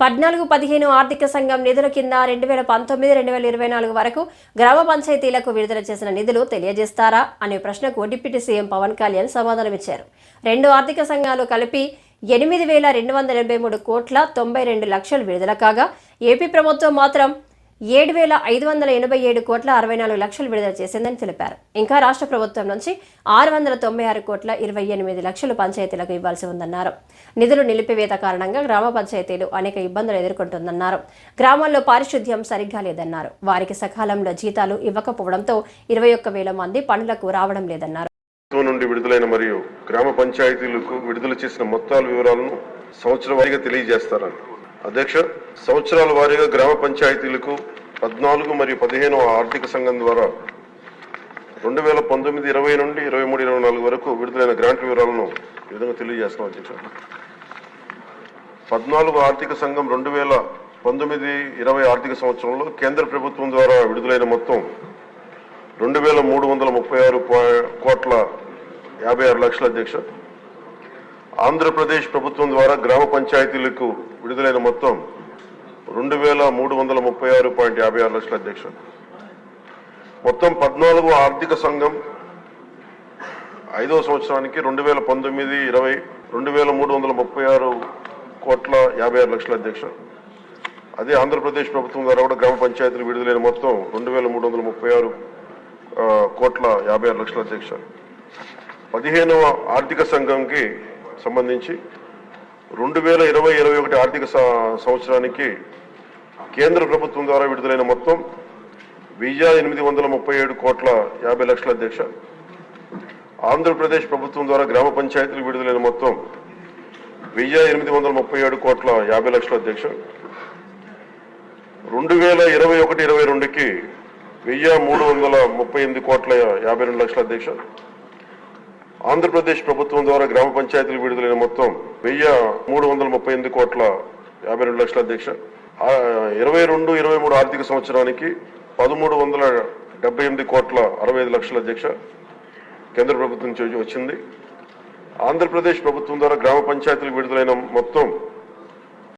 పద్నాలుగు పదిహేను ఆర్థిక సంఘం నిధుల కింద రెండు వేల పంతొమ్మిది రెండు వేల ఇరవై నాలుగు వరకు గ్రామ పంచాయతీలకు విడుదల చేసిన నిధులు తెలియజేస్తారా అనే ప్రశ్నకు డిప్యూటీ సీఎం పవన్ కళ్యాణ్ సమాధానమిచ్చారు రెండు ఆర్థిక సంఘాలు కలిపి ఎనిమిది వేల రెండు వందల ఎనభై మూడు కోట్ల తొంభై రెండు లక్షలు విడుదల కాగా ఏపీ ప్రభుత్వం మాత్రం ఏడు వేల ఐదు వందల ఎనభై ఏడు కోట్ల అరవై నాలుగు లక్షలు విడుదల చేసిందని తెలిపారు. ఇంకా రాష్ట్ర ప్రభుత్వం నుంచి ఆరు వందల తొంభై ఆరు కోట్ల ఇరవై ఎనిమిది లక్షలు పంచాయతీలకు ఇవ్వాల్సి ఉందన్నారు. నిధులు నిలిపివేత కారణంగా గ్రామ పంచాయతీలు అనేక ఇబ్బందులు ఎదుర్కొంటుందన్నారు. గ్రామాల్లో పారిశుద్ధ్యం సరిగ్గా లేదన్నారు. వారికి సకాలంలో జీతాలు ఇవ్వకపోవడంతో ఇరవై ఒక్క వేల మంది పనులకు రావడం లేదన్నారు. నుండి విడుదలైన మరియు గ్రామ పంచాయతీలకు విడుదల చేసిన మొత్తాల వివరాలను సంవత్సర వారీగా తెలియజేస్తారని అధ్యక్ష సంవత్సరాల వారీగా గ్రామ పంచాయతీలకు పద్నాలుగు మరియు పదిహేను ఆర్థిక సంఘం ద్వారా రెండు వేల పంతొమ్మిది ఇరవై నుండి ఇరవై మూడు ఇరవై నాలుగు వరకు విడుదలైన గ్రాంట్ వివరాలను ఈ విధంగా తెలియజేస్తున్నాం అధ్యక్ష. పద్నాలుగు ఆర్థిక సంఘం రెండు వేల పంతొమ్మిది ఇరవై ఆర్థిక సంవత్సరంలో కేంద్ర ప్రభుత్వం ద్వారా విడుదలైన మొత్తం రెండు వేల మూడు వందల ముప్పై ఆరు కోట్ల యాభై ఆరు లక్షల అధ్యక్ష. ఆంధ్రప్రదేశ్ ప్రభుత్వం ద్వారా గ్రామ పంచాయతీలకు విడుదలైన మొత్తం రెండు వేల మూడు వందల ముప్పై ఆరు పాయింట్ యాభై ఆరు లక్షల అధ్యక్ష మొత్తం పద్నాలుగు ఆర్థిక సంఘం ఐదవ సంవత్సరానికి రెండు వేల పంతొమ్మిది ఇరవై రెండు వేల మూడు వందల ముప్పై ఆరు కోట్ల యాభై ఆరు లక్షల అధ్యక్ష అదే ఆంధ్రప్రదేశ్ ప్రభుత్వం ద్వారా కూడా గ్రామ పంచాయతీలు విడుదలైన మొత్తం రెండు వేల మూడు వందల ముప్పై ఆరు కోట్ల యాభై ఆరు లక్షల అధ్యక్ష పదిహేనవ ఆర్థిక సంఘంకి సంబంధించి రెండు వేల ఇరవై ఇరవై ఒకటి ఆర్థిక సంవత్సరానికి కేంద్ర ప్రభుత్వం ద్వారా విడుదలైన మొత్తం వెయ్యి ఎనిమిది వందల ముప్పై ఏడు కోట్ల యాభై లక్షల అధ్యక్ష ఆంధ్రప్రదేశ్ ప్రభుత్వం ద్వారా గ్రామ పంచాయతీలు విడుదలైన మొత్తం వెయ్యి ఎనిమిది వందల ముప్పై ఏడు కోట్ల యాభై లక్షల అధ్యక్ష రెండు వేల ఇరవై ఒకటి ఇరవై రెండుకి వెయ్యి మూడు వందల ముప్పై ఎనిమిది కోట్ల యాభై రెండు లక్షల అధ్యక్ష ఆంధ్రప్రదేశ్ ప్రభుత్వం ద్వారా గ్రామ పంచాయతీలు విడుదలైన మొత్తం వెయ్యి మూడు వందల ముప్పై ఎనిమిది కోట్ల యాభై రెండు లక్షల అధ్యక్ష. ఇరవై రెండు ఇరవై మూడు ఆర్థిక సంవత్సరానికి పదమూడు వందల డెబ్బై ఎనిమిది కోట్ల అరవై ఐదు లక్షల అధ్యక్ష కేంద్ర ప్రభుత్వం నుంచి వచ్చింది. ఆంధ్రప్రదేశ్ ప్రభుత్వం ద్వారా గ్రామ పంచాయతీలు విడుదలైన మొత్తం